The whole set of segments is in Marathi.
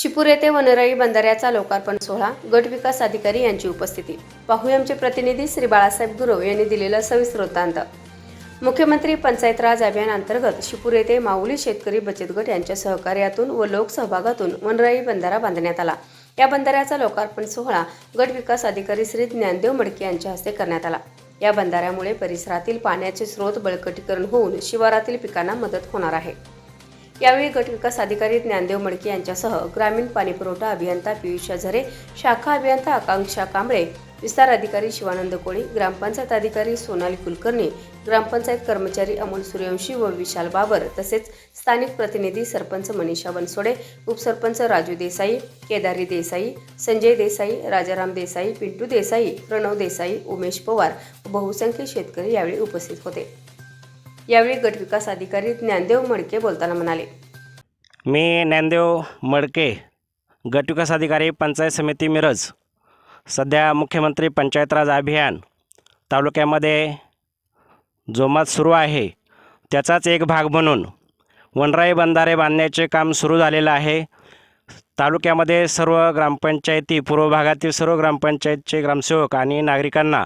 शिपूर येथे वनराई बंधाऱ्याचा लोकार्पण सोहळा गट विकास अधिकारी यांची उपस्थिती. पाहूया आमचे प्रतिनिधी श्री बाळासाहेब गुरव यांनी दिलेला सविस्तर वृत्तांत मुख्यमंत्री पंचायत राज अभियान अंतर्गत शिपूर येथे माऊली शेतकरी बचत गट यांच्या सहकार्यातून व लोकसहभागातून वनराई बंधारा बांधण्यात आला. या बंधाऱ्याचा लोकार्पण सोहळा गट विकास अधिकारी श्री ज्ञानदेव मडके यांच्या हस्ते करण्यात आला. या बंधाऱ्यामुळे परिसरातील पाण्याचे स्रोत बळकटीकरण होऊन शिवारातील पिकांना मदत होणार आहे. यावेळी गट विकास अधिकारी ज्ञानदेव मडके यांच्यासह ग्रामीण पाणीपुरवठा अभियंता पियुष झरे शाखा अभियंता आकांक्षा कांबळे विस्तार अधिकारी शिवानंद कोळी ग्रामपंचायत अधिकारी सोनाली कुलकर्णी ग्रामपंचायत कर्मचारी अमोल सूर्यवंशी व विशाल बाबर तसेच स्थानिक प्रतिनिधी सरपंच मनीषा बनसोडे उपसरपंच राजू देसाई केदारी देसाई संजय देसाई राजाराम देसाई पिंटू देसाई प्रणव देसाई उमेश पवार व बहुसंख्य शेतकरी यावेळी उपस्थित होते. यावेळी गटविकास अधिकारी ज्ञानदेव मडके बोलताना म्हणाले. मी ज्ञानदेव मडके गटविकास अधिकारी पंचायत समिती मिरज सध्या मुख्यमंत्री पंचायत राज अभियान तालुक्यामध्ये जोमात सुरू आहे त्याचाच एक भाग म्हणून वनराई बंधारे बांधण्याचे काम सुरू झालेलं आहे. तालुक्यामध्ये सर्व ग्रामपंचायती पूर्व भागातील सर्व ग्रामपंचायतचे ग्रामसेवक आणि नागरिकांना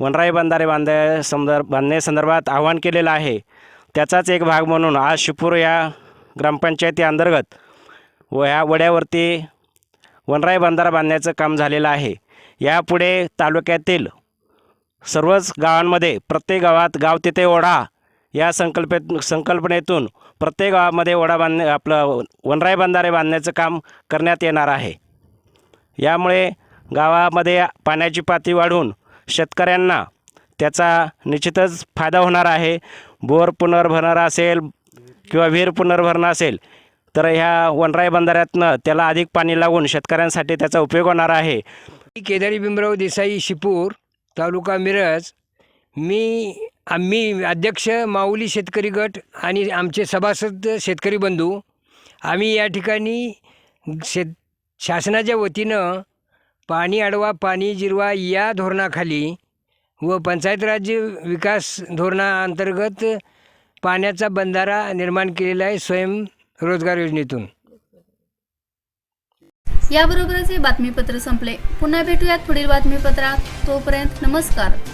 वनराई बंधारे बांधाय संदर्भ बांधण्यासंदर्भात आवाहन केलेलं आहे. त्याचाच एक भाग म्हणून आज शिपूर या ग्रामपंचायती अंतर्गत व ह्या वड्यावरती वनराई बंधारा बांधण्याचं काम झालेलं आहे. यापुढे तालुक्यातील सर्वच गावांमध्ये प्रत्येक गावात गाव तिथे ओढा या संकल्पेत संकल्पनेतून प्रत्येक गावामध्ये ओढा बांधणे आपलं वनराई बंधारे बांधण्याचं काम करण्यात येणार आहे. यामुळे गावामध्ये पाण्याची पातळी वाढून शेतकऱ्यांना त्याचा निश्चितच फायदा होणार आहे. बोर पुनर्भरणारा असेल किंवा विहीर पुनर्भरणं असेल तर ह्या वनराई बंधाऱ्यातनं त्याला अधिक पाणी लागून शेतकऱ्यांसाठी त्याचा उपयोग होणार आहे. केदारी भीमराव देसाई शिपूर तालुका मिरज. मी आम्ही अध्यक्ष माऊली शेतकरी गट आणि आमचे सभासद शेतकरी बंधू. आम्ही या ठिकाणी शेत शासनाच्या वतीनं पाणी अडवा पाणी जिरवा या धोरणाखाली व पंचायत राज्य विकास धोरणाअंतर्गत पाण्याचा बंधारा निर्माण केलेला आहे स्वयंरोजगार योजनेतून. याबरोबरच हे बातमीपत्र संपले. पुन्हा भेटूयात पुढील बातमीपत्रात. तोपर्यंत नमस्कार.